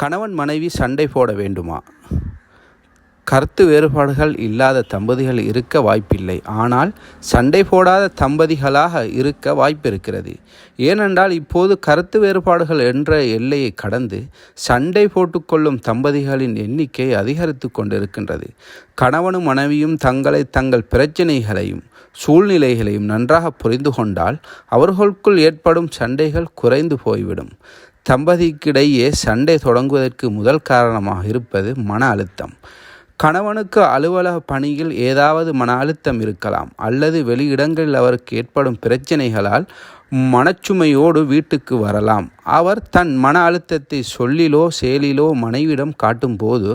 கணவன் மனைவி சண்டை போட வேண்டுமா? கருத்து வேறுபாடுகள் இல்லாத தம்பதிகள் இருக்க வாய்ப்பில்லை. ஆனால் சண்டை போடாத தம்பதிகளாக இருக்க வாய்ப்பிருக்கிறது. ஏனென்றால் இப்போது கருத்து வேறுபாடுகள் என்ற எல்லையை கடந்து சண்டை போட்டுக்கொள்ளும் தம்பதிகளின் எண்ணிக்கை அதிகரித்து கொண்டிருக்கின்றது. கணவனும் மனைவியும் தங்களை தங்கள் பிரச்சனைகளையும் சூழ்நிலைகளையும் நன்றாக புரிந்து கொண்டால் அவர்களுக்குள் ஏற்படும் சண்டைகள் குறைந்து போய்விடும். தம்பதிக்கிடையே சண்டை தொடங்குவதற்கு முதல் காரணமாக இருப்பது மன அழுத்தம். கணவனுக்கு அலுவலக பணியில் ஏதாவது மன அழுத்தம் இருக்கலாம் அல்லது வெளியிடங்களில் அவருக்கு ஏற்படும் பிரச்சனைகளால் மனச்சுமையோடு வீட்டுக்கு வரலாம். அவர் தன் மன அழுத்தத்தை சொல்லிலோ செயலிலோ மனைவிடம் காட்டும்போது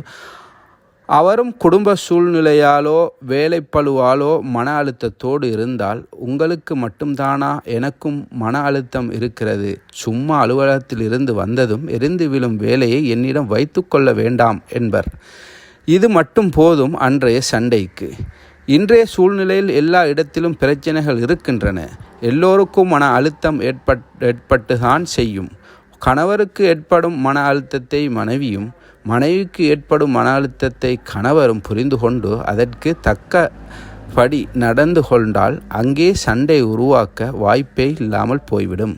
அவரும் குடும்ப சூழ்நிலையாலோ வேலைப்பழுவாலோ மன அழுத்தத்தோடு இருந்தால் உங்களுக்கு மட்டும்தானா? எனக்கும் மன அழுத்தம் இருக்கிறது. சும்மா அலுவலகத்தில் இருந்து வந்ததும் எரிந்து விழும் வேலையை என்னிடம் வைத்துக்கொள்ள வேண்டாம் என்பர். இது மட்டும் போதும் அன்றைய சண்டைக்கு. இன்றைய சூழ்நிலையில் எல்லா இடத்திலும் பிரச்சனைகள் இருக்கின்றன. எல்லோருக்கும் மன அழுத்தம் ஏற்பட் ஏற்பட்டுதான் செய்யும். கணவருக்கு ஏற்படும் மன அழுத்தத்தை மனைவியும் மனைவிக்கு ஏற்படும் மன அழுத்தத்தை கணவரும் புரிந்து கொண்டு அதற்கு தக்க படி நடந்து கொண்டால் அங்கே சண்டை உருவாக்க வாய்ப்பே இல்லாமல் போய்விடும்.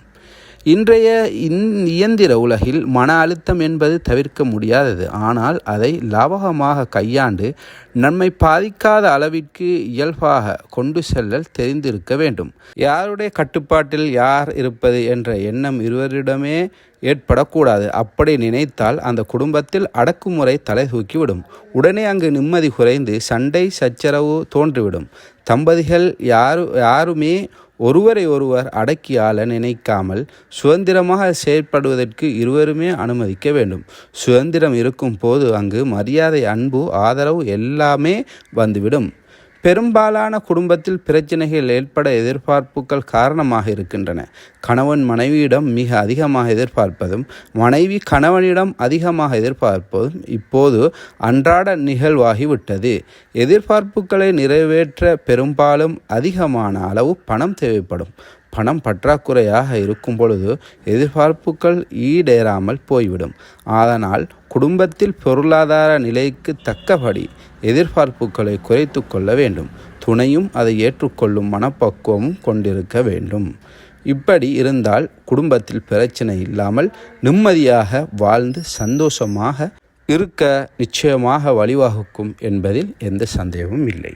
இன்றைய இன் இயந்திர உலகில் மன அழுத்தம் என்பது தவிர்க்க முடியாதது. ஆனால் அதை லாபகமாக கையாண்டு நன்மை பாதிக்காத அளவிற்கு இயல்பாக கொண்டு செல்லல் தெரிந்திருக்க வேண்டும். யாருடைய கட்டுப்பாட்டில் யார் இருப்பது என்ற எண்ணம் இருவரிடமே ஏற்படக்கூடாது. அப்படி நினைத்தால் அந்த குடும்பத்தில் அடக்குமுறை தலை தூக்கிவிடும். உடனே அங்கு நிம்மதி குறைந்து சண்டை சச்சரவு தோன்றிவிடும். தம்பதிகள் யாரு யாருமே ஒருவரை ஒருவர் அடக்கி ஆள நினைக்காமல் சுதந்திரமாக செயற்படுவதற்கு இருவருமே அனுமதிக்க வேண்டும். சுதந்திரம் இருக்கும் போது அங்கு மரியாதை அன்பு ஆதரவு எல்லாமே வந்துவிடும். பெரும்பாலான குடும்பத்தில் பிரச்சனைகள் ஏற்பட எதிர்பார்ப்புகள் காரணமாக இருக்கின்றன. கணவன் மனைவியிடம் மிக அதிகமாக எதிர்பார்ப்பதும் மனைவி கணவனிடம் அதிகமாக எதிர்பார்ப்பதும் இப்போது அன்றாட நிகழ்வாகிவிட்டது. எதிர்பார்ப்புகளை நிறைவேற்ற பெரும்பாலும் அதிகமான அளவு பணம் தேவைப்படும். பணம் பற்றாக்குறையாக இருக்கும் பொழுது எதிர்பார்ப்புகள் ஈடேறாமல் போய்விடும். அதனால் குடும்பத்தில் பொருளாதார நிலைக்கு தக்கபடி எதிர்பார்ப்புகளை குறைத்து கொள்ள வேண்டும். துணையும் அதை ஏற்றுக்கொள்ளும் மனப்பக்குவமும் கொண்டிருக்க வேண்டும். இப்படி இருந்தால் குடும்பத்தில் பிரச்சனை இல்லாமல் நிம்மதியாக வாழ்ந்து சந்தோஷமாக இருக்க நிச்சயமாக வழிவகுக்கும் என்பதில் எந்த சந்தேகமும் இல்லை.